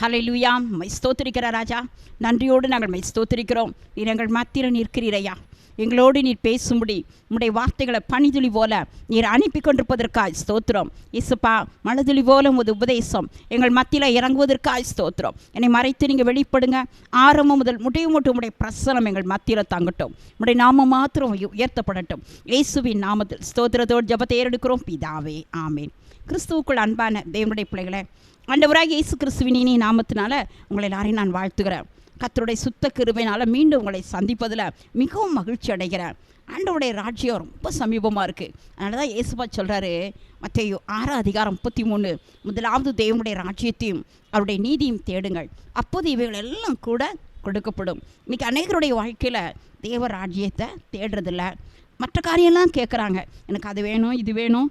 ஹalleluya my ஸ்தோத்திரிக்கிற ராஜா. நன்றியோடு நாங்கள் மை ஸ்தோத்திரிக்கிறோம். நீர் எங்கள் மத்திர நிற்கிறீரையா? எங்களோடு நீர் பேசும்படி உம்முடைய வார்த்தைகளை பனிதுளி போல நீர் அனுப்பி கொண்டிருப்பதற்காய் ஸ்தோத்திரம். இசுப்பா மனதுளி போல உமது உபதேசம் எங்கள் மத்தியில் இறங்குவதற்காய் ஸ்தோத்திரம். என்னை மறைத்து நீங்கள் வெளிப்படுங்க. ஆரம்பம் முதல் முடிவு மட்டும் உடைய பிரசனம் எங்கள் மத்தியில் தங்கட்டும். உடைய நாம மாத்திரம் உயர்த்தப்படட்டும். இயேசுவின் நாமத்தில் ஸ்தோத்திரத்தோடு ஜபத்தை ஏறெடுக்கிறோம். பிதாவே ஆமேன். கிறிஸ்துவுக்குள் அன்பான தேவனுடைய பிள்ளைகளே ஆண்டவராக இயேசு கிறிஸ்துவினி நாமத்தினால உங்களை எல்லாரையும் நான் வாழ்த்துகிறேன். கத்தருடைய சுத்த கிருபையினால் மீண்டும் உங்களை சந்திப்பதில் மிகவும் மகிழ்ச்சி அடைகிறேன். ஆண்டவருடைய ராஜ்யம் ரொம்ப சமீபமாக இருக்குது அதனால தான் இயேசுபா சொல்கிறாரு மற்ற ஆறு அதிகாரம் முப்பத்தி மூணு முதலாவது தேவனுடைய ராஜ்யத்தையும் அவருடைய நீதியும் தேடுங்கள். அப்போது இவைகள் எல்லாம் கூட கொடுக்கப்படும். இன்றைக்கி அநேகருடைய வாழ்க்கையில் தேவ ராஜ்யத்தை தேடுறதில்ல. மற்ற காரியம்லாம் கேட்குறாங்க எனக்கு அது வேணும் இது வேணும்.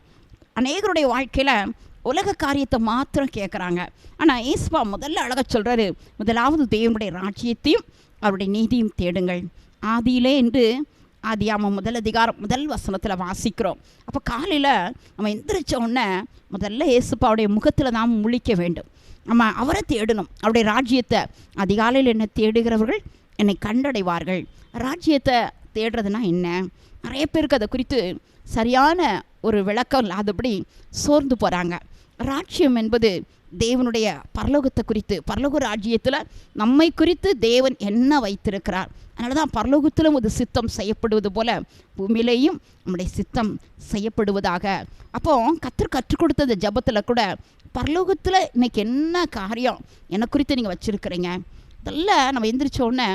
அநேகருடைய வாழ்க்கையில் உலக காரியத்தை மாத்திரம் கேட்குறாங்க ஆனால் ஏசுபா முதல்ல அழகாக சொல்கிறாரு முதலாவது தேவனுடைய ராஜ்யத்தையும் அவருடைய நீதியும் தேடுங்கள். ஆதியிலே என்று ஆதியாம முதல் அதிகாரம் முதல் வசனத்தில் வாசிக்கிறோம். அப்போ காலையில் நம்ம எந்திரிச்ச உடனே முதல்ல ஏசுப்பாவுடைய முகத்தில் நாம் முழிக்க வேண்டும். நம்ம அவரை தேடணும். அவருடைய ராஜ்யத்தை அதிகாலையில் என்ன தேடுகிறவர்கள் என்னை கண்டடைவார்கள். ராஜ்யத்தை தேடுறதுனா என்ன? நிறைய பேருக்கு அதை குறித்து சரியான ஒரு விளக்கம் இல்லாதபடி சோர்ந்து போகிறாங்க ராஜ்யம் என்பது தேவனுடைய பரலோகத்தை குறித்து பரலோக ராஜ்யத்தில் நம்மை குறித்து தேவன் என்ன வைத்திருக்கிறார். அதனால தான் பரலோகத்திலும் ஒரு சித்தம் செய்யப்படுவது போல பூமியிலேயும் நம்முடைய சித்தம் செய்யப்படுவதாக. அப்போ கத்தர் கற்றுக் கொடுத்தது ஜபத்தில் கூட பரலோகத்தில் இன்னைக்கு என்ன காரியம் என்னை குறித்து நீங்கள் வச்சுருக்கிறீங்க? இதெல்லாம் நம்ம எந்திரிச்ச உடனே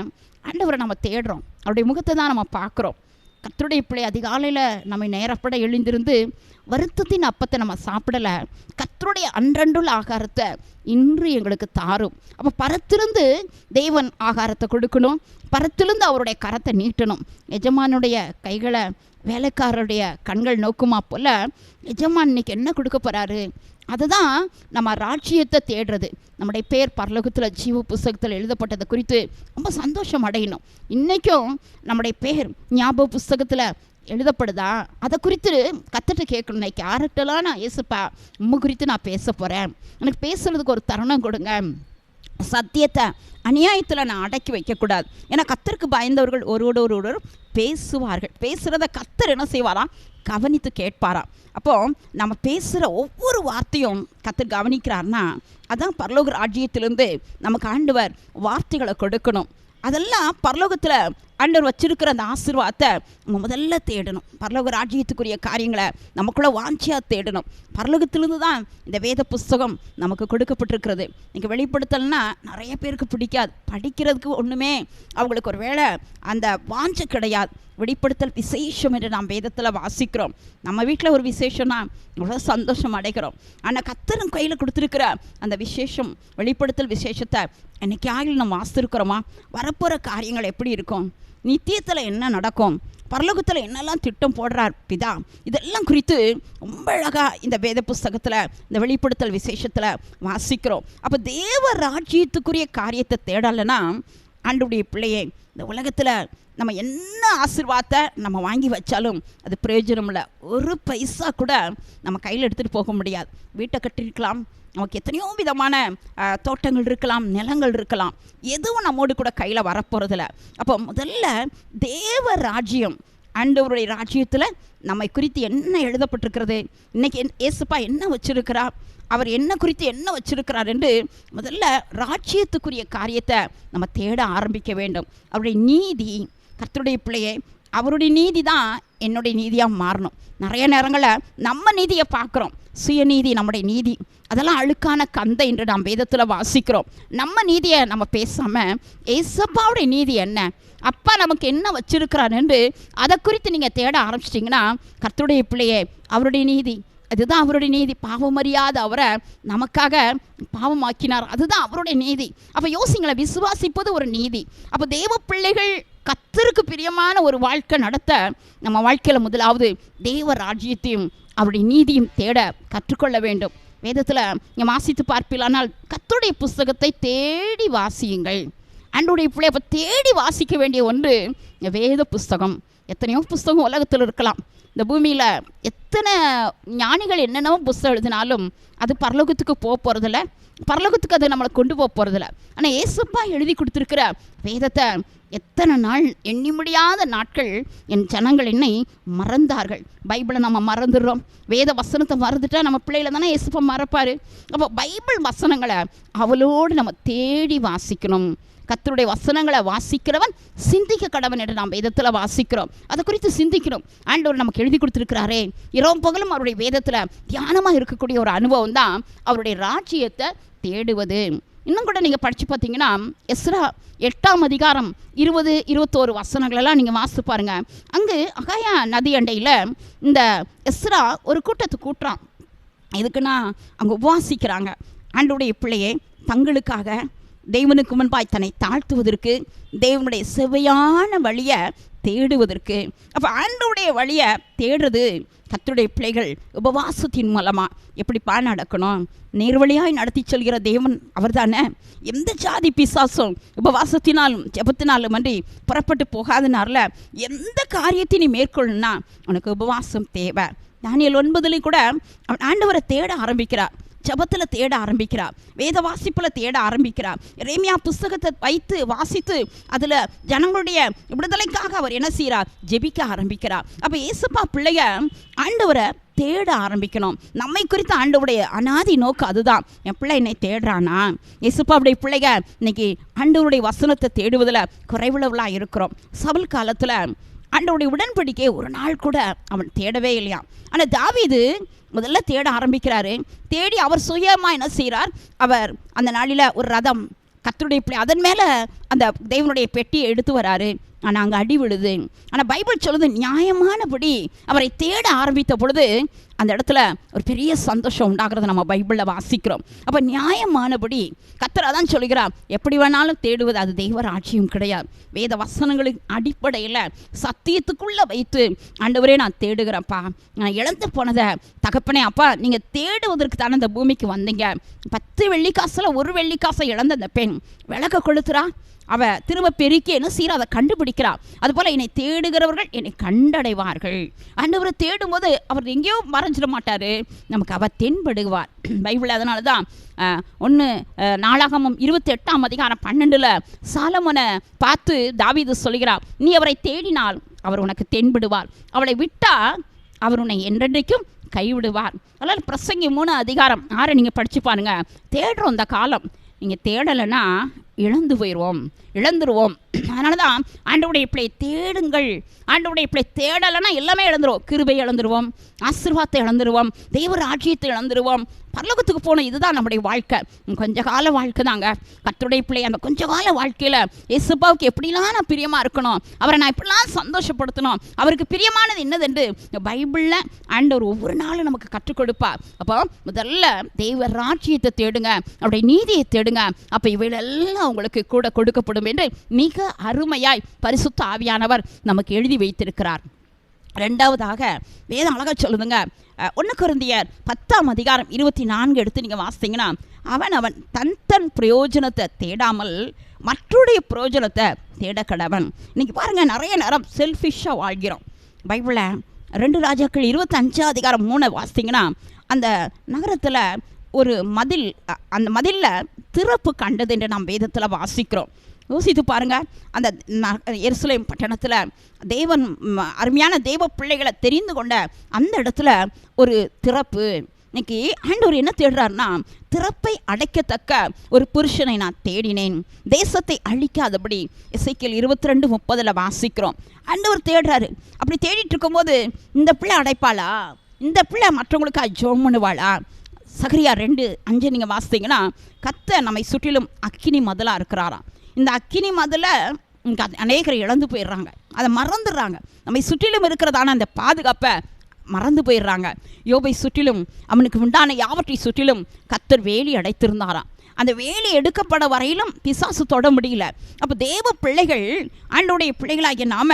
ஆண்டவரை நம்ம தேடுறோம். அவருடைய முகத்தை தான் நம்ம பார்க்குறோம். கத்தருடைய பிள்ளை அதிகாலையில் நம்ம நேரப்பட எழுந்திருந்து வருத்தத்தின் அப்பத்தை நம்ம சாப்பிடலை. கத்தருடைய அன்றன்றுள்ள ஆகாரத்தை இன்று எங்களுக்கு தாரும். அப்போ பரத்திலிருந்து தேவன் ஆகாரத்தை கொடுக்கணும். பரத்திலிருந்து அவருடைய கரத்தை நீட்டணும். எஜமானுடைய கைகளை வேலைக்காரருடைய கண்கள் நோக்குமா போல எஜமான் இன்னைக்கு என்ன கொடுக்க போகிறாரு அதுதான் நம்ம ராட்சியத்தை தேடுறது. நம்முடைய பேர் பரலோகத்தில் ஜீவ புஸ்தகத்தில் எழுதப்பட்டதை குறித்து ரொம்ப சந்தோஷம் அடையணும். இன்றைக்கும் நம்முடைய பேர் ஞாபக புஸ்தகத்தில் எழுதப்படுதா? அதை குறித்து கத்துட்டு கேட்கணும். இன்னைக்கு யார்கிட்டலாம் நான் ஏசுப்பா உம்மை குறித்து நான் பேச போகிறேன் எனக்கு பேசுறதுக்கு ஒரு தருணம் கொடுங்க. சத்தியத்தை அநியாயத்தில் நான் அடக்கி வைக்கக்கூடாது. ஏன்னா கத்தருக்கு பயந்தவர்கள் ஒருவரோடு ஒருவர் பேசுவார்கள். பேசுகிறத கத்தர் என்ன செய்வாராம்? கவனித்து கேட்பாராம். அப்போ நம்ம பேசுகிற ஒவ்வொரு வார்த்தையும் கத்தர் கவனிக்கிறார்னா அதான் பரலோக ராஜ்யத்திலேருந்து நமக்கு ஆண்டவர் வார்த்தைகளை கொடுக்கணும். அதெல்லாம் பரலோகத்தில் அண்டர் வச்சிருக்கிற அந்த ஆசீர்வாதத்தை நம்ம முதல்ல தேடணும். பரலோக ராஜ்யத்துக்குரிய காரியங்களை நமக்குள்ள வாஞ்சியாக தேடணும். பரலோகத்திலிருந்து தான் இந்த வேத புஸ்தகம் நமக்கு கொடுக்கப்பட்டிருக்கிறது. நீங்கள் வெளிப்படுத்தலைன்னா நிறைய பேருக்கு பிடிக்காது. படிக்கிறதுக்கு ஒன்றுமே அவங்களுக்கு ஒரு வேளை அந்த வாஞ்சை கிடையாது. வெளிப்படுத்தல் விசேஷம் என்று நாம் வேதத்தில் வாசிக்கிறோம். நம்ம வீட்டில் ஒரு விசேஷம்னா அவ்வளோ சந்தோஷம் அடைகிறோம். ஆனால் கத்தரும் கையில் கொடுத்துருக்கிற அந்த விசேஷம் வெளிப்படுத்தல் விசேஷத்தை என்னைக்கு ஆகில் நம்ம வாசித்திருக்கிறோமா? வரப்போகிற காரியங்கள் எப்படி இருக்கும்? நித்தியத்தில் என்ன நடக்கும்? பரலோகத்தில் என்னெல்லாம் திட்டம் போடுறார் பிதா? இதெல்லாம் குறித்து ரொம்ப அழகாக இந்த வேத புஸ்தகத்தில் இந்த வெளிப்படுத்தல் விசேஷத்தில் வாசிக்கிறோம். அப்போ தேவ ராஜ்யத்துக்குரிய காரியத்தை தேடலைன்னா ஆண்டுடைய பிள்ளையே இந்த உலகத்தில் நம்ம என்ன ஆசிர்வாதத்தை நம்ம வாங்கி வச்சாலும் அது பிரயோஜனம் இல்லை. ஒரு பைசா கூட நம்ம கையில் எடுத்துகிட்டு போக முடியாது. வீட்டை கட்டிருக்கலாம் நமக்கு எத்தனையோ விதமான தோட்டங்கள் இருக்கலாம் நிலங்கள் இருக்கலாம். எதுவும் நம்மோடு கூட கையில் வரப்போகிறதில்ல அப்போ முதல்ல தேவ ராஜ்யம் ஆண்டவருடைய ராஜ்யத்தில் நம்மை குறித்து என்ன எழுதப்பட்டிருக்கிறது? இன்னைக்கு என்- ஏசுப்பா என்ன வச்சிருக்கிறா அவர் என்ன குறித்து என்ன வச்சிருக்கிறார் என்று முதல்ல ராஜ்யத்துக்குரிய காரியத்தை நம்ம தேட ஆரம்பிக்க வேண்டும். அவருடைய நீதி கர்த்தருடைய பிள்ளையை அவருடைய நீதி தான் என்னுடைய நீதியாக மாறணும். நிறைய நேரங்களில் நம்ம நீதியை பார்க்குறோம். சுயநீதி நம்முடைய நீதி. அதெல்லாம் அழுக்கான கந்தை என்று நாம் வேதத்தில் வாசிக்கிறோம். நம்ம நீதியை நம்ம பேசாமல் ஏசப்பாவுடைய நீதி என்ன? அப்பா நமக்கு என்ன வச்சிருக்கிறார் அதை குறித்து நீங்கள் தேட ஆரம்பிச்சிட்டிங்கன்னா கர்த்தருடைய பிள்ளையே அவருடைய நீதி அதுதான் அவருடைய நீதி. பாவமறியாத அவரை நமக்காக பாவமாக்கினார். அதுதான் அவருடைய நீதி. அப்போ யோசிங்களேன் விசுவாசிப்பது ஒரு நீதி. அப்போ தேவ பிள்ளைகள் கத்தருக்கு பிரியமான ஒரு வாழ்க்கை நடத்த நம்ம வாழ்க்கையில் முதலாவது தேவ ராஜ்யத்தையும் அவருடைய நீதியும் தேட கற்றுக்கொள்ள வேண்டும். வேதத்தில் நீங்கள் வாசித்து பார்ப்பீங்களானால் கத்தருடைய புஸ்தகத்தை தேடி வாசியுங்கள். அன்றுடைய பிள்ளை அப்போ தேடி வாசிக்க வேண்டிய ஒன்று வேத புஸ்தகம். எத்தனையோ புஸ்தகம் உலகத்தில் இருக்கலாம். இந்த பூமியில் எத்தனை ஞானிகள் என்னென்னவோ புஸ்தகம் எழுதினாலும் அது பரலோகத்துக்கு போக போகிறதில்ல பரலோகத்துக்கு அதை நம்மளை கொண்டு போக போகிறதில்ல ஆனால் ஏசப்பா எழுதி கொடுத்துருக்கிற வேதத்தை எத்தனை நாள் எண்ணி முடியாத நாட்கள் என் ஜனங்கள் என்னை மறந்தார்கள். பைபிளை நம்ம மறந்துடுறோம். வேத வசனத்தை மறந்துட்டால் நம்ம பிள்ளைகளை தானே ஏசப்பா மறப்பார். அப்போ பைபிள் வசனங்களை அவளோடு நம்ம தேடி வாசிக்கணும். கத்தருடைய வசனங்களை வாசிக்கிறவன் சிந்திக்க கடவன் என்று நாம் வேதத்தில் வாசிக்கிறோம். அதை குறித்து சிந்திக்கிறோம். ஆண்டவர் நமக்கு எழுதி கொடுத்துருக்கிறாரே. இரவும் பகலும் அவருடைய வேதத்தில் தியானமாக இருக்கக்கூடிய ஒரு அனுபவம் தான் அவருடைய ராஜ்யத்தை தேடுவது. இன்னும் கூட நீங்கள் படித்து பார்த்தீங்கன்னா எஸ்ரா எட்டாம் அதிகாரம் இருபது இருபத்தோரு வசனங்களெல்லாம் நீங்கள் வாசித்து பாருங்கள் அங்கு அகாயா நதி அண்டையில் இந்த எஸ்ரா ஒரு கூட்டத்தை கூட்டுறான். எதுக்குன்னா அங்கே உபவாசிக்கிறாங்க. ஆண்டுடைய பிள்ளையே தங்களுக்காக தேவனுக்கு முன்பாய் தன்னை தாழ்த்துவதற்கு தேவனுடைய செவையான வழியை தேடுவதற்கு. அப்போ ஆண்டவுடைய வழியை தேடுறது கத்துடைய பிள்ளைகள் உபவாசத்தின் மூலமாக எப்படிப்பா நடக்கணும் நேர்வழியாய் நடத்தி செல்கிற தேவன் அவர்தானே? எந்த ஜாதி பிசாசும் உபவாசத்தினாலும் ஜபத்தினாலும் அன்றி புறப்பட்டு போகாதனால எந்த காரியத்தை நீ மேற்கொள்ளணும்னா உனக்கு உபவாசம் தேவை. தானியல் ஒன்பதுலேயும் கூட அவன் ஆண்டவரை தேட ஆரம்பிக்கிறார். ஜபத்தில் தேட ஆரம்பிக்கிறார். வேத வாசிப்பில் தேட ஆரம்பிக்கிறார். ரேமியா புஸ்தகத்தை வைத்து வாசித்து அதில் ஜனங்களுடைய விடுதலைக்காக அவர் என்ன செய்கிறார் ஜெபிக்க ஆரம்பிக்கிறார். அப்போ ஏசப்பா பிள்ளைய ஆண்டவரை தேட ஆரம்பிக்கணும். நம்மை குறித்த ஆண்டவுடைய அனாதி நோக்கு அதுதான். என் பிள்ளை என்னை தேடுறானா? இயேசுப்பாவுடைய பிள்ளைக இன்னைக்கு ஆண்டவருடைய வசனத்தை தேடுவதில் குறைவுள்ளவளாக இருக்கிறோம். சபல் காலத்தில் ஆண்டவருடைய உடன்படிக்கை ஒரு நாள் கூட அவன் தேடவே இல்லையா? ஆனால் தாவிது முதல்ல தேட ஆரம்பிக்கிறாரு. தேடி அவர் சுயமாக என்ன செய்கிறார் அவர் அந்த நாளில் ஒரு ரதம் கத்தருடைய பிள்ளை அதன் மேலே அந்த தேவனுடைய பெட்டியை எடுத்து வராரு. ஆனால் அங்கே அடி விழுது. ஆனால் பைபிள் சொல்லுது நியாயமானபடி அவரை தேட ஆரம்பித்த பொழுது அந்த இடத்துல ஒரு பெரிய சந்தோஷம் உண்டாகிறத நம்ம பைபிளில் வாசிக்கிறோம். அப்போ நியாயமானபடி கத்தர் அதான் எப்படி வேணாலும் தேடுவது அது தெய்வ ராட்சியம் கிடையாது. வேத வசனங்களின் அடிப்படையில் சத்தியத்துக்குள்ளே வைத்து ஆண்டவரே நான் தேடுகிறேன்ப்பா. நான் இழந்து போனதை தகப்பனே அப்பா நீங்கள் தேடுவதற்கு தானே இந்த பூமிக்கு வந்தீங்க. பத்து வெள்ளிக்காசில் ஒரு வெள்ளிக்காசை இழந்த அந்த பெண். விளக்க கொளுத்துறா. அவள் திரும்ப பெருக்கேன்னு சீரா அதை கண்டுபிடிக்கிறா. அதுபோல் என்னை தேடுகிறவர்கள் என்னை கண்டடைவார்கள். ஆண்டவரை தேடும்போது அவர் எங்கேயோ மறைஞ்சிட மாட்டார். நமக்கு அவர் தென்படுவார். பைபிள் அதனால தான் ஒன்று நாளாகமும் இருபத்தெட்டாம் அதிகாரம் பன்னெண்டில் சாலமனை பார்த்து தாவீது சொல்கிறார் நீ அவரை தேடினால் அவர் உனக்கு தென்படுவார். அவளை விட்டால் அவர் உன்னை என்றென்றைக்கும் கைவிடுவார். அதனால் பிரசங்கி மூணு அதிகாரம் ஆறை நீங்கள் படித்து பாருங்க. தேடுறோம் இந்த காலம். நீங்கள் தேடலைன்னா இழந்து போயிடுவோம் இழந்துருவோம். அதனால தான் ஆண்டவுடைய பிள்ளை தேடுங்கள். ஆண்டவுடைய பிள்ளை தேடலைன்னா எல்லாமே இழந்துருவோம் கிருபை இழந்துருவோம் ஆசீர்வாதத்தை இழந்துருவோம் தெய்வ ராஜ்யத்தை இழந்துருவோம். பரலோகத்துக்கு போன இதுதான் நம்முடைய வாழ்க்கை. கொஞ்ச கால வாழ்க்கை தாங்க. கத்துடைய பிள்ளை அந்த கொஞ்ச கால வாழ்க்கையில் இயேசுப்பாவுக்கு எப்படிலாம் நான் பிரியமாக இருக்கணும்? அவரை நான் எப்படிலாம் சந்தோஷப்படுத்தணும்? அவருக்கு பிரியமானது என்னதென்று பைபிளில் ஆண்டவர் ஒவ்வொரு நாளும் நமக்கு கற்றுக் கொடுப்பா அப்போ முதல்ல தெய்வ ராஜ்யத்தை தேடுங்க அவருடைய நீதியை தேடுங்க. அப்போ இவைகளெல்லாம் உங்களுக்கு கூட கொடுக்கப்படும் என்று மிக அருமையாய் பரிசுத்த ஆவியானவர் நமக்கு எழுதி வைத்திருக்கிறார். ரெண்டாவதாக வேதம் அழகாக சொல்லுதுங்க ஒன்று குருந்தியர் பத்தாம் அதிகாரம் இருபத்தி நான்கு எடுத்து நீங்கள் வாசித்தீங்கன்னா அவன் அவன் தன் தன் பிரயோஜனத்தை தேடாமல் மற்றுடைய பிரயோஜனத்தை தேட கடவன் இன்னைக்கு பாருங்கள் நிறைய நேரம் செல்ஃபிஷாக வாழ்கிறோம். பைபிளில் ரெண்டு ராஜாக்கள் இருபத்தஞ்சாம் அதிகாரம் மூணு வாசித்தீங்கன்னா அந்த நகரத்தில் ஒரு மதில் அந்த மதிலில் திறப்பு கண்டது என்று நாம் வேதத்தில் வாசிக்கிறோம். யோசித்து பாருங்க. அந்த எருசலேம் பட்டணத்தில் தேவன் அருமையான தெய்வ பிள்ளைகளை தெரிந்து கொண்ட அந்த இடத்துல ஒரு திறப்பு. இன்னைக்கு ஆண்டவர் என்ன தேடுறாருன்னா திறப்பை அடைக்கத்தக்க ஒரு புருஷனை நான் தேடினேன். தேசத்தை அழிக்காதபடி இசைக்கியல் இருபத்தி ரெண்டு முப்பதில் வாசிக்கிறோம். ஆண்டவர் தேடுறாரு. அப்படி தேடிட்டு இருக்கும்போது இந்த பிள்ளை அடைப்பாளா? இந்த பிள்ளை மற்றவங்களுக்கு ஜோம் பண்ணுவாளா? சகரியா ரெண்டு அஞ்சு நீங்கள் வாசித்தீங்கன்னா கத்த நம்மை சுற்றிலும் அக்கினி மதலாக இருக்கிறாராம். இந்த அக்கினி மதில் அநேகர் இழந்து போயிடுறாங்க. அதை மறந்துடுறாங்க. நம்மை சுற்றிலும் இருக்கிறதான அந்த பாதுகாப்பை மறந்து போயிடுறாங்க. யோபை சுற்றிலும் அவனுக்கு உண்டான யாவற்றை சுற்றிலும் கத்தர் வேலி அடைத்திருந்தாராம். அந்த வேலி எடுக்கப்பட வரையிலும் பிசாசு தொட முடியல. அப்போ தேவ பிள்ளைகள் ஆண்டோடைய பிள்ளைகளாகிய நாம்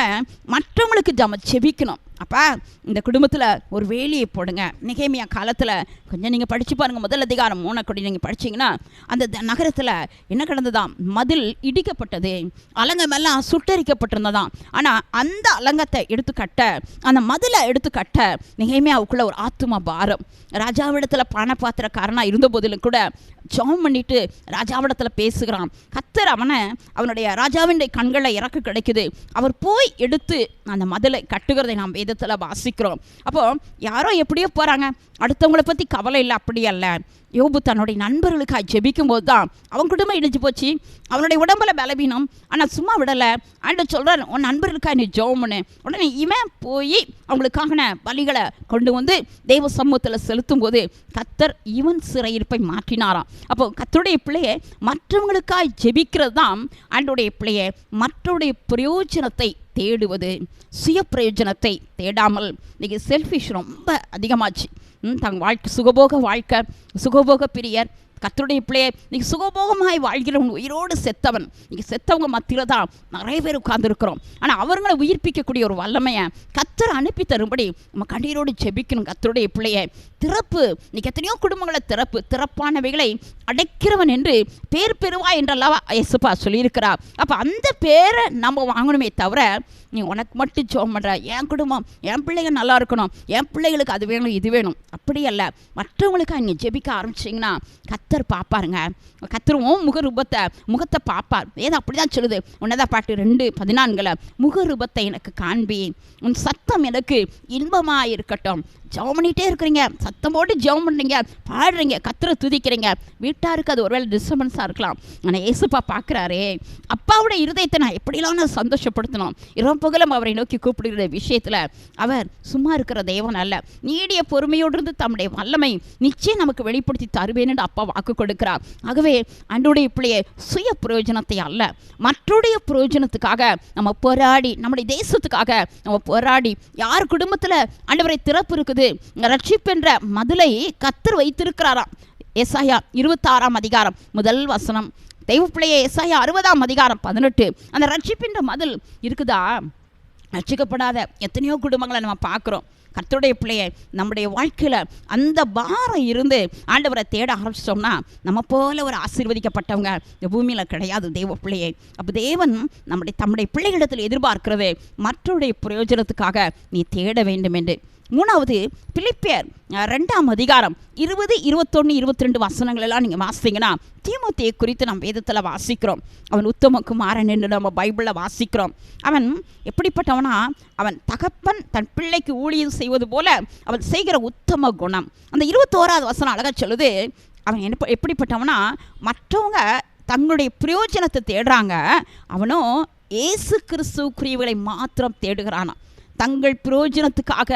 மற்றவங்களுக்கு ஜம செபிக்கணும். அப்பா இந்த குடும்பத்தில் ஒரு வேலியை போடுங்க. நிகேமியா காலத்தில் கொஞ்சம் நீங்கள் படித்து பாருங்கள் முதல் அதிகாரம் மூணக்கொடி நீங்கள் படிச்சீங்கன்னா அந்த த- நகரத்தில் என்ன கிடந்ததாம்? மதில் இடிக்கப்பட்டது. அலங்கமெல்லாம் சுட்டரிக்கப்பட்டிருந்ததாம். ஆனால் அந்த அலங்கத்தை எடுத்து கட்ட அந்த மதிலை எடுத்து கட்ட நிகைமையாவுக்குள்ளே ஒரு ஆத்தும பாரம். ராஜாவிடத்தில் பணப்பாத்திரக்காரனாக இருந்த போதிலும் கூட ஜெபம் பண்ணிட்டு ராஜாவிடத்தில் பேசுகிறான். கத்தர் அவனை அவனுடைய ராஜாவினுடைய கண்களை இறக்க கிடைக்குது. அவர் போய் எடுத்து அந்த மதிலை கட்டுகிறதை நாம் வேதத்தில் வாசிக்கிறோம். அப்போ யாரோ எப்படியோ போகிறாங்க அடுத்தவங்கள பற்றி கவலை இல்லை அப்படி அல்ல. யோபு தன்னுடைய நண்பர்களுக்காக ஜெபிக்கும் போது தான் அவன் குடும்பம் இடிஞ்சு போச்சு. அவனுடைய உடம்புல பலவீனம். ஆனால் சும்மா விடலை. ஆண்டு சொல்கிறார் உன் நண்பர்களுக்காக நீ ஜோம்னு உடனே இவன் போய் அவங்களுக்கான பலிகளை கொண்டு வந்து தெய்வ சமூகத்தில் செலுத்தும் போது கத்தர் இவன் சிறையிருப்பை மாற்றினாராம் அப்போ கத்தருடைய பிள்ளையை மற்றவங்களுக்காக ஜெபிக்கிறது தான் ஆண்டுடைய பிள்ளையை மற்றவருடைய பிரயோஜனத்தை தேடுவது சுய பிரயோஜனத்தை தேடாமல் இன்றைக்கி செல்ஃபிஷ் ரொம்ப அதிகமாச்சு. தங்கள் வாழ்க்கை சுகபோக வாழ்க்கை சுகபோக பிரியர் கத்தருடைய பிள்ளையை நீ சுகபோகமாய் வாழ்கிறவன் உயிரோடு செத்தவன். நீங்கள் செத்தவங்க மத்தியில் தான் நிறைய பேர் உட்கார்ந்துருக்கிறோம். ஆனால் அவர்களை உயிர்ப்பிக்கக்கூடிய ஒரு வல்லமையை கத்தர் அனுப்பி தரும்படி நம்ம கண்ணீரோடு ஜெபிக்கணும். கத்தருடைய பிள்ளையை திறப்பு. இன்னைக்கு எத்தனையோ குடும்பங்களை திறப்பு. திறப்பானவைகளை அடைக்கிறவன் என்று பேர் பெறுவா என்றல்லவா எசுப்பா சொல்லியிருக்கிறா அப்போ அந்த பேரை நம்ம வாங்கணுமே தவிர நீ உனக்கு மட்டும் ஜோம் பண்ணுற என் குடும்பம் என் பிள்ளைங்க நல்லா இருக்கணும். என் பிள்ளைகளுக்கு அது வேணும் இது வேணும். அப்படி அல்ல. மற்றவங்களுக்காக நீங்கள் ஜெபிக்க ஆரம்பிச்சிங்கன்னா கத்தர் பார்ப்பாருங்க. கத்தரும் முகரூபத்தை முகத்தை பார்ப்பார். வேதம் அப்படி தான் சொல்லுது. உன்னதா பாட்டு ரெண்டு பதினான்கில் முகரூபத்தை எனக்கு காண்பி. உன் சத்தம் எனக்கு இன்பமாக இருக்கட்டும் ஜெபம் பண்ணிகிட்டே இருக்கிறீங்க. சத்தம் போட்டு ஜெபம் பண்ணுறீங்க பாடுறீங்க. கத்தரை துதிக்கிறீங்க. வீட்டாருக்கு அது ஒருவேளை டிஸ்டர்பன்ஸாக இருக்கலாம். ஆனால் ஏசுப்பா பார்க்குறாரே. அப்பாவோட இருதயத்தை நான் எப்படிலாம் நான் சந்தோஷப்படுத்தணும்? இரவு பகலும் அவரை நோக்கி கூப்பிடுகிற விஷயத்தில் அவர் சும்மா இருக்கிற தேவன் அல்ல. நீடிய பொறுமையோடு இருந்து தம்முடைய வல்லமை நிச்சயம் நமக்கு வெளிப்படுத்தி தருவேன்னு அப்பா வாக்கு கொடுக்கிறார். ஆகவே அன்றுடைய பிள்ளையை சுய பிரயோஜனத்தை அல்ல. மற்றுடைய பிரயோஜனத்துக்காக நம்ம போராடி நம்முடைய தேசத்துக்காக நம்ம போராடி யார் குடும்பத்தில் ஆண்டவரை திறப்பு இருக்குது ரட்சிப்பென்ற மதுளை கத்தர் வைத்திருக்கிறாராம். எஸ்ஐயா இருபத்தாறாம் அதிகாரம் முதல் வசனம். தெய்வப்பிள்ளைய எஸ்ஐயா அறுபதாம் அதிகாரம் பதினெட்டு. அந்த ரட்சிப்பின்ற மதில் இருக்குதா? ரட்சிக்கப்படாத எத்தனையோ குடும்பங்களை நம்ம பார்க்குறோம். கர்த்தருடைய பிள்ளையை நம்முடைய வாழ்க்கையில் அந்த பாரம் இருந்து ஆண்டவரை தேட ஆரம்பிச்சிட்டோம்னா நம்ம போல ஒரு ஆசீர்வதிக்கப்பட்டவங்க இந்த பூமியில் கிடையாது தெய்வ பிள்ளையை அப்போ தேவன் நம்முடைய தம்முடைய பிள்ளைகளிடத்தில் எதிர்பார்க்கிறது மற்றவருடைய பிரயோஜனத்துக்காக நீ தேட வேண்டும் என்று. மூணாவது பிலிப்பியர் ரெண்டாம் அதிகாரம் இருபது இருபத்தொன்று இருபத்தி ரெண்டு வசனங்களெல்லாம் நீங்கள் வாசிங்கன்னா தீமோத்தேயை குறித்து நம்ம வேதத்தில் வாசிக்கிறோம். அவன் உத்தம குமாரன் என்று நம்ம பைபிளில் வாசிக்கிறோம். அவன் எப்படிப்பட்டவனா? அவன் தகப்பன் தன் பிள்ளைக்கு ஊழியம் செய்வது போல அவன் செய்கிற உத்தம குணம். அந்த இருபத்தோராவது வசனம் அழகாக சொல்லுது. அவன் என்ன எப்படிப்பட்டவனா? மற்றவங்க தங்களுடைய பிரயோஜனத்தை தேடுறாங்க. அவனும் கிறிஸ்துவ கிறிஸ்துக்குரியவர்களை மாத்திரம் தேடுகிறானான் தங்கள் பிரயோஜனத்துக்காக.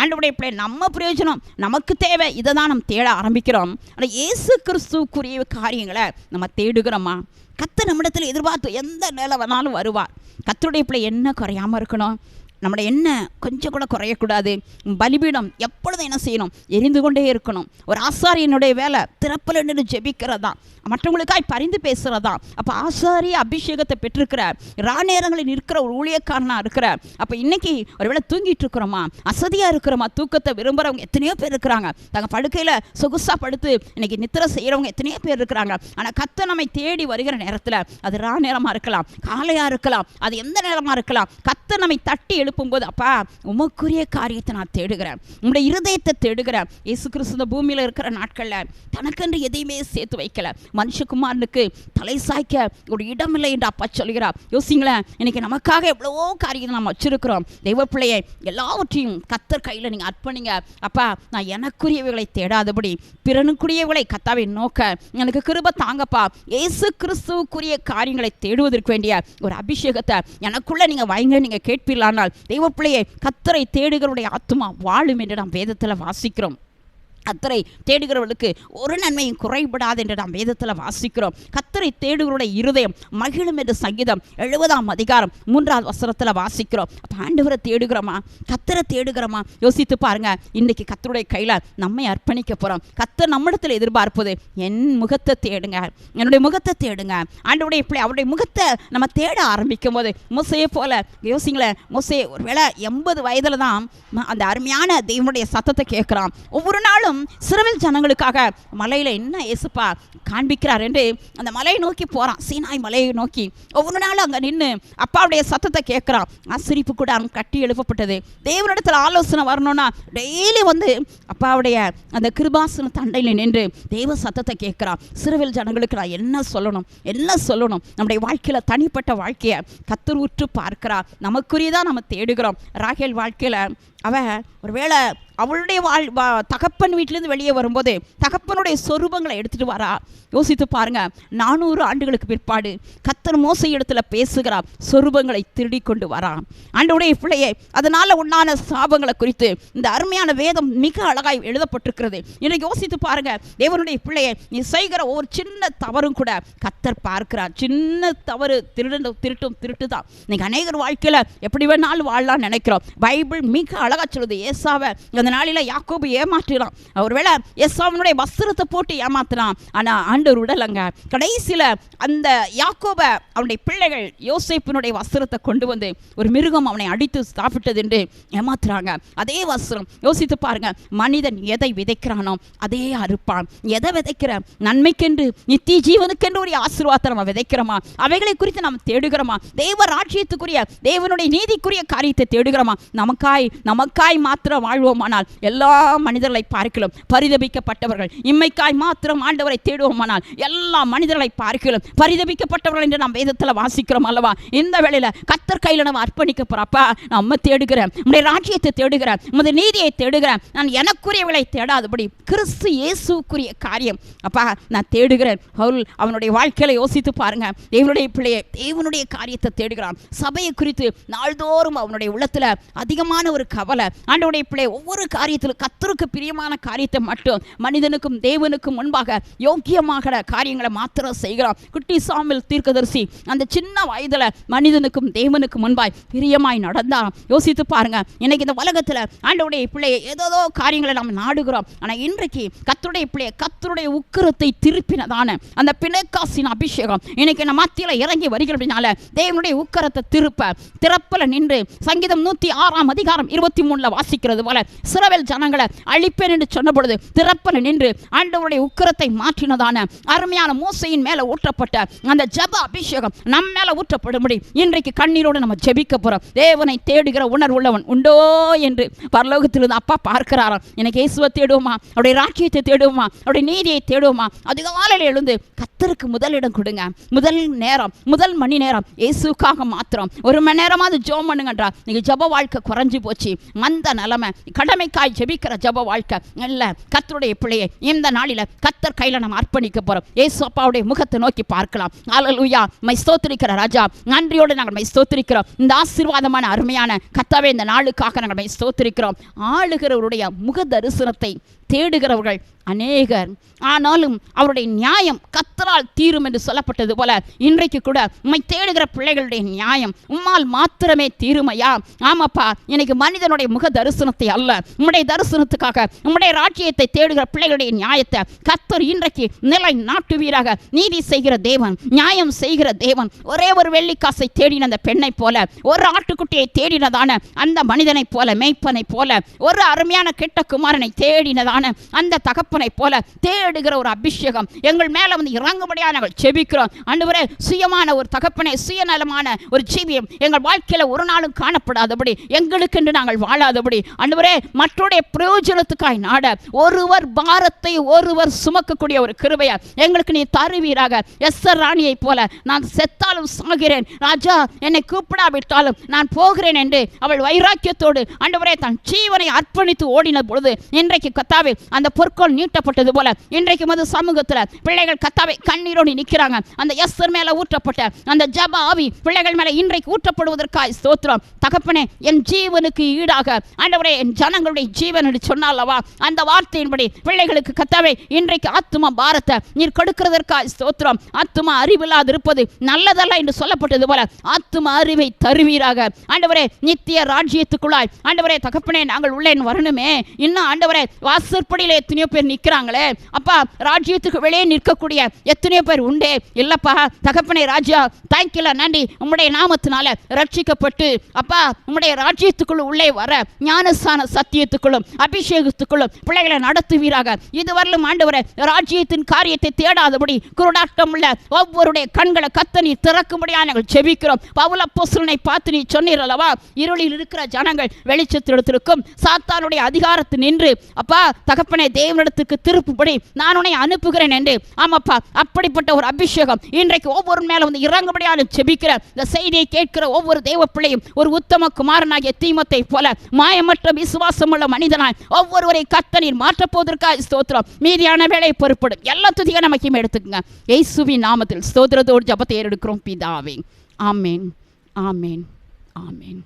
ஆண்டவுடைய பிள்ளை நம்ம பிரயோஜனம் நமக்கு தேவை. இதை தான் நம்ம தேட ஆரம்பிக்கிறோம். ஆனால் இயேசு கிறிஸ்துக்குரிய காரியங்களை நம்ம தேடுகிறோமா? கத்த நம்மிடத்தில் எதிர்பார்த்து எந்த நிலை வேணாலும் வருவார். கத்தருடைய பிள்ளை என்ன குறையாமல் இருக்கணும்? நம்முடைய எண்ணெய் கொஞ்சம் கூட குறையக்கூடாது? பலிபீடம் எப்பொழுதும் என்ன செய்யணும்? எரிந்து கொண்டே இருக்கணும். ஒரு ஆசாரியனுடைய வேலை திறப்பில் நின்று ஜெபிக்கிறதா மற்றவங்களுக்காய் பரிந்து பேசுகிறதா அப்போ ஆசாரிய அபிஷேகத்தை பெற்றிருக்கிற ராநேரங்களில் நிற்கிற ஒரு ஊழியக்காரனாக இருக்கிற அப்போ இன்னைக்கு ஒருவேளை தூங்கிட்டு இருக்கிறோமா? அசதியாக இருக்கிறோமா? தூக்கத்தை விரும்புகிறவங்க எத்தனையோ பேர் இருக்கிறாங்க. தங்கள் படுக்கையில் சொகுசாக படுத்து இன்னைக்கு நித்திரை செய்கிறவங்க எத்தனையோ பேர் இருக்கிறாங்க. ஆனால் கத்த நம்மை தேடி வருகிற நேரத்தில் அது ரா நேரமாக இருக்கலாம். காலையாக இருக்கலாம். அது எந்த நேரமாக இருக்கலாம்? கத்த நம்மை தட்டி எழுப்பும்போது அப்பா உமக்குரிய காரியத்தை நான் தேடுகிறேன். உங்களுடைய இருதயத்தை தேடுகிறேன். இயேசு கிறிஸ்து பூமியில் இருக்கிற நாட்களில் தனக்கென்று எதையுமே சேர்த்து வைக்கல. மனுஷகுமாரனுக்கு தலை சாய்க்க ஒரு இடம் இல்லை என்று அப்பா சொல்கிறார். யோசிங்களேன் இன்னைக்கு நமக்காக எவ்வளவோ காரியத்தை நம்ம வச்சிருக்கிறோம். தெய்வ பிள்ளையை எல்லாவற்றையும் கத்தர் கையில் நீங்கள் அர்ப்பணிங்க. அப்பா நான் எனக்குரியவைகளை தேடாதபடி பிறனுக்குரியவைகளை கத்தாவை நோக்க எனக்கு கிருப தாங்கப்பா. இயேசு கிறிஸ்துவுக்குரிய காரியங்களை தேடுவதற்கு வேண்டிய ஒரு அபிஷேகத்தை எனக்குள்ளே நீங்கள் வைங்க நீங்கள் கேட்பீர்களானால் தெய்வ பிள்ளையை கத்தரை தேடுகிறவருடைய ஆத்துமா வாழும் என்று நாம் வேதத்தில் வாசிக்கிறோம். கத்தரை தேடுகிறவர்களுக்கு ஒரு நன்மையும் குறைபடாது என்று நாம் வேதத்தில் வாசிக்கிறோம். கத்தரை தேடுகிறவருடைய இருதயம் மகிழும் என்று சங்கீதம் எழுபதாம் அதிகாரம் மூன்றாவது வசனத்தில் வாசிக்கிறோம். அப்போ ஆண்டவரை தேடுகிறோமா? கத்தரை தேடுகிறோமா? யோசித்து பாருங்க. இன்னைக்கு கத்தருடைய கையில் நம்மை அர்ப்பணிக்க போகிறோம் கத்தர் நம்மிடத்தில் எதிர்பார்ப்பது என் முகத்தை தேடுங்க. என்னுடைய முகத்தை தேடுங்க. ஆண்டவுடைய பிள்ளை அவருடைய முகத்தை நம்ம தேட ஆரம்பிக்கும் போது மொசையை போல யோசிங்களேன் மோசே ஒருவேளை எண்பது வயதில் தான் அந்த அருமையான தெய்வனுடைய சத்தத்தை கேட்குறான். ஒவ்வொரு நாளும் சிறுவில் ஜனங்களுக்காக மலையில் என்ன இயேசுப்பா காண்பிக்கிறார் என்று அந்த மலையை நோக்கி போகிறான் சீனாய் மலையை நோக்கி. ஒவ்வொரு நாளும் அங்கே நின்று அப்பாவுடைய சத்தத்தை கேட்குறான். ஆசிரிப்பு கூட அவன் கட்டி எழுப்பப்பட்டது. தேவனிடத்தில் ஆலோசனை வரணும்னா டெய்லி வந்து அப்பாவுடைய அந்த கிருபாசன தண்டையில் நின்று தேவ சத்தத்தை கேட்குறான். சிறுவில் ஜனங்களுக்கு நான் என்ன சொல்லணும்? என்ன சொல்லணும்? நம்முடைய வாழ்க்கையில் தனிப்பட்ட வாழ்க்கையை கத்தர் உற்று பார்க்கிறா நமக்குரியதான் நம்ம தேடுகிறோம். ராகேல் வாழ்க்கையில் அவன் ஒருவேளை அவளுடைய வாழ் வா- தகப்பன் வீட்டிலேருந்து வெளியே வரும்போது தகப்பனுடைய சொரூபங்களை எடுத்துட்டு வரா. யோசித்து பாருங்க நானூறு ஆண்டுகளுக்கு பிற்பாடு கத்தர் மோசை இடத்துல பேசுகிறா சொரூபங்களை திருடி கொண்டு வரா. ஆண்டவுடைய பிள்ளையே அதனால உண்டான சாபங்களை குறித்து இந்த அருமையான வேதம் மிக அழகாய் எழுதப்பட்டிருக்கிறது. இன்னைக்கு யோசித்து பாருங்க தேவனுடைய பிள்ளையை நீ செய்கிற ஒரு சின்ன தவறும் கூட கத்தர் பார்க்கிறார். சின்ன தவறு திருடு திருட்டும் திருட்டு தான் இன்னைக்கு அநேகர் வாழ்க்கையில் எப்படி வேணாலும் வாழலாம்னு நினைக்கிறோம். பைபிள் மிக அழகா சொல்லுது. ஏசாவை அந்த நாளில் யாக்கோபு ஏமாற்றினான். ஒருவேளை ஏசாவனுடைய வஸ்திரத்தை போட்டு ஏமாத்தினான். ஆனால் ஆண்டவர் விடலைங்க கடைசியில் அந்த யாக்கோப அவனுடைய பிள்ளைகள் யோசேப்பினுடைய வஸ்திரத்தை கொண்டு வந்து ஒரு மிருகம் அவனை அடித்து சாப்பிட்டது என்று ஏமாத்துறாங்க. அதே வஸ்திரம். யோசித்து பாருங்க. மனிதன் எதை விதைக்கிறானோ அதே அறுப்பான். எதை விதைக்கிற? நன்மைக்கென்று நித்திய ஜீவனுக்கென்று ஒரு ஆசீர்வாதத்தை நம்ம விதைக்கிறோமா? அவைகளை குறித்து நாம் தேடுகிறோமா? தேவ ராஜ்யத்துக்குரிய தேவனுடைய நீதிக்குரிய காரியத்தை தேடுகிறோமா? நமக்காய் நமக்காய் மாத்திரம் வாழ்வோமானால் எல்லா மனிதர்களை பார்க்கலாம் பரிதபிக்கப்பட்டவர்கள். இம்மைக்காய் மாத்திரம் ஆண்டவரை தேடுவோமானால் எல்லா மனிதர்களை பார்க்கலாம் பரிதபிக்கப்பட்டவர்கள் என்று நாம் வேதத்தில் வாசிக்கிறோம் அல்லவா? இந்த வேளையில் கத்தர் கையில் நம்ம அர்ப்பணிக்க போறப்பா நம்ம தேடுகிறேன். உடைய ராஜ்யத்தை தேடுகிறேன். உமது நீதியை தேடுகிறேன். நான் எனக்குரியவளை தேடாதபடி கிறிஸ்து இயேசுக்குரிய காரியம். அப்பா நான் தேடுகிறேன். அவள் அவனுடைய வாழ்க்கையில யோசித்து பாருங்க. தேவனுடைய பிள்ளையை தேவனுடைய காரியத்தை தேடுகிறான். சபையை குறித்து நாள்தோறும் அவனுடைய உள்ளத்துல அதிகமான ஒரு கவலை. ஆண்டவுடைய பிள்ளை ஒவ்வொரு காரியத்தில் கத்தருக்கு பிரியமான காரியத்தை மட்டும் மனிதனுக்கும் தேவனுக்கும் முன்பாக யோக்கியமாக காரியங்களை மாத்திரம் செய்கிறான். குட்டி சாமில் தீர்க்கதரிசி அந்த சின்ன வயதுல மனிதனுக்கும் தேவனுக்கும் முன்பாய் பிரியமாய் நடந்தான். யோசித்து பாருங்க இன்னைக்கு இந்த உலகத்தில் ஆண்டவுடைய பிள்ளையை ஏதோ காரியங்களை நாம் நாடுகிறோம். ஆனா இன்றைக்கு கத்தருடைய பிள்ளையை கத்தருடைய உக்கிரத்தை திருப்பினதான அந்த பிணைக்காசின் அபிஷேகம் இன்னைக்கு நம்ம மத்தியில இறங்கி வருகிறபடினால தேவனுடைய உக்கரத்தை திருப்ப திறப்பில் நின்று சங்கீதம் நூத்தி ஆறாம் அதிகாரம் இருபத்தி மூணுல வாசிக்கிறது போல இஸ்ரவேல் ஜனங்களை அழிப்பேன் என்று சொன்ன பொழுது திறப்பல நின்று ஆண்டவருடைய உக்கிரத்தை மாற்றினதான அருமையான மூசையின் மேல ஊற்றப்பட்ட அந்த ஜப அபிஷேகம் நம் மேல ஊற்றப்படும்படி இன்றைக்கு கண்ணீரோடு நம்ம ஜெபிக்க போறோம். தேவனை தேடுகிற உணர்வுள்ளவன் உண்டோ என்று பரலோகத்திலிருந்து அப்பா பார்க்கிறாராம். எனக்கு இயேசுவை தேடுவோமா? அவருடைய ராட்சியத்தை தேடுவோமா? அவருடைய நீதியை தேடுவோமா? அதிகாலையில் எழுந்து கத்தருக்கு முதலிடம் கொடுங்க. முதல் நேரம் முதல் மணி நேரம் இயேசுக்காக மாத்திரம். ஒரு மணி நேரமாவது ஜோம் பண்ணுங்கன்றா. நீங்கள் ஜப வாழ்க்கை குறைஞ்சு போச்சு. மந்த நிலைமை வல்லமைக்காய் ஜெபிக்கிற ஜப வாழ்க்கை. நல்ல கத்தருடைய பிள்ளையை இந்த நாளில கத்தர் கையில் நம்ம அர்ப்பணிக்க போறோம். ஏசு அப்பாவுடைய முகத்தை நோக்கி பார்க்கலாம். அலலுயா மை ஸ்தோத்திரிக்கிற ராஜா. நன்றியோடு நாங்கள் மை ஸ்தோத்திரிக்கிறோம். இந்த ஆசீர்வாதமான அருமையான கத்தாவே இந்த நாளுக்காக நாங்கள் மை ஸ்தோத்திரிக்கிறோம். ஆளுகிறவருடைய முக தரிசனத்தை தேடுகிறவர்கள் அநேகர். ஆனாலும் அவருடைய நியாயம் கத்தரால் தீரும் என்று சொல்லப்பட்டது போல இன்றைக்கு கூட உம்மை தேடுகிற பிள்ளைகளுடைய நியாயம் உம்மால் மாத்திரமே தீருமையா? ஆமாப்பா இன்னைக்கு மனிதனுடைய முக தரிசனத்தை அல்ல. உம்முடைய தரிசனத்துக்காக உம்முடைய ராஜ்யத்தை தேடுகிற பிள்ளைகளுடைய நியாயத்தை கத்தர் இன்றைக்கு நிலை நாட்டுவீராக நீதி செய்கிற தேவன் நியாயம் செய்கிற தேவன் ஒரே ஒரு வெள்ளிக்காசை தேடின அந்த பெண்ணை போல ஒரு ஆட்டுக்குட்டியை தேடினதான அந்த மனிதனை போல மேய்ப்பனை போல ஒரு அருமையான கெட்ட குமாரனை தேடினதான அந்த தகப்பனை போல தேடுகிற ஒரு அபிஷேகம். எங்கள் மேல வந்து இறங்கும்படியாக நாங்கள் செபிக்கிறோம். அன்றுவரே சுயமான ஒரு தகப்பனை சுயநலமான ஒரு ஜீவியம் எங்கள் வாழ்க்கையில ஒரு நாளும் காணப்படாதபடி எங்களுக்கென்று நாங்கள் வாழாதபடி. அன்றுவரே மற்றோடைய பிரயோஜனத்துக்காய் நாட ஒருவர் பாரத்தை ஒருவர் சுமக்கக்கூடிய ஒரு கிருபையை எங்களுக்கு நீ தருவீராக. எஸ் எஸ்ஸர் ராணியை போல நான் செத்தாலும் சாகிறேன். ராஜா என்னை கூப்பிடாவிட்டாலும் நான் போகிறேன் என்று அவள் வைராக்கியத்தோடு ஆண்டவரே தன் ஜீவனை அர்ப்பணித்து ஓடின பொழுது இன்றைக்கு கத்தாவே அந்த பொற்கோள் நீட்டப்பட்டது போல இன்றைக்கு மது சமூகத்தில் பிள்ளைகள் கத்தாவை கண்ணீரோடு நிற்கிறாங்க அந்த எஸ்தர் மேலே ஊற்றப்பட்ட அந்த ஜப ஆவி பிள்ளைகள் மேலே இன்றைக்கு ஊற்றப்படுவதற்காய் ஸ்தோத்திரம். தகப்பனே என் ஜீவனுக்கு ஈடாக ஆண்டவரே என் ஜனங்களுடைய ஜீவன் என்று சொன்னாலவா? அந்த வார்த்தையின்படி பிள்ளைகளுக்கு கத்தாவை இன்றைக்கு ஆத்தும பாரத்தை நீர் கொடுக்கிறதற்காய் ஸ்தோத்திரம். ஆத்தும அறிவில்லாது இருப்பது நல்லதல்ல என்று சொல்லப்பட்டது போல ஆத்தும அறிவை தருவீராக. ஆண்டவரே நித்திய ராஜ்யத்துக்குள்ளாய். ஆண்டவரே தகப்பனே நாங்கள் உள்ளே வரணுமே. இன்னும் ஆண்டவரே வாச செருப்படியில் எத்தனையோ பேர் நிற்கிறாங்களே அப்பா ராஜ்யத்துக்கு வெளியே நிற்கக்கூடிய எத்தனையோ பேர் உண்டே. இல்லைப்பா தகப்பனை ராஜா தேங்க்யூல நன்றி. உம்முடைய நாமத்தினால ரட்சிக்கப்பட்டு அப்பா உம்முடைய ராஜ்யத்துக்குள்ள உள்ளே வர ஞானஸ்தான சத்தியத்துக்குள்ளும் அபிஷேகத்துக்குள்ளும் பிள்ளைகளை நடத்துவீராக. இதுவரையிலும் ஆண்டவரை ராஜ்யத்தின் காரியத்தை தேடாதபடி குருடாட்டம் உள்ள ஒவ்வொருடைய கண்களை கத்த நீ திறக்கும்படியா நாங்கள் செபிக்கிறோம் பவுல பொசுலனை பார்த்து நீ சொன்னீர் அல்லவா? இருளில் இருக்கிற ஜனங்கள் வெளிச்சத்தில் எடுத்திருக்கும் சாத்தானுடைய அதிகாரத்து நின்று அப்பா தகப்பனை தேவனிடத்துக்கு திருப்புபடி நான் உன்னை அனுப்புகிறேன் என்று. ஆமாப்பா அப்படிப்பட்ட ஒரு அபிஷேகம் இன்றைக்கு ஒவ்வொரு மேல வந்து இறங்குபடியாலும் செபிக்கிற இந்த செய்தியை கேட்கிற ஒவ்வொரு தெய்வ பிள்ளையும் ஒரு உத்தம குமாரனாகிய தீமத்தை போல மாயமற்ற விசுவாசமுள்ள மனிதனாய் ஒவ்வொருவரை கத்தனில் மாற்றப் போவதற்காக ஸ்தோத்திரம். மீதியான வேலை பொறுப்படும் எல்லா துதிக நமக்கு எடுத்துக்கங்க. இயேசுவின் நாமத்தில் ஸ்தோத்திரத்தோடு ஜபத்தை ஏறெடுக்கிறோம் பிதாவே. ஆமேன் ஆமேன் ஆமேன்.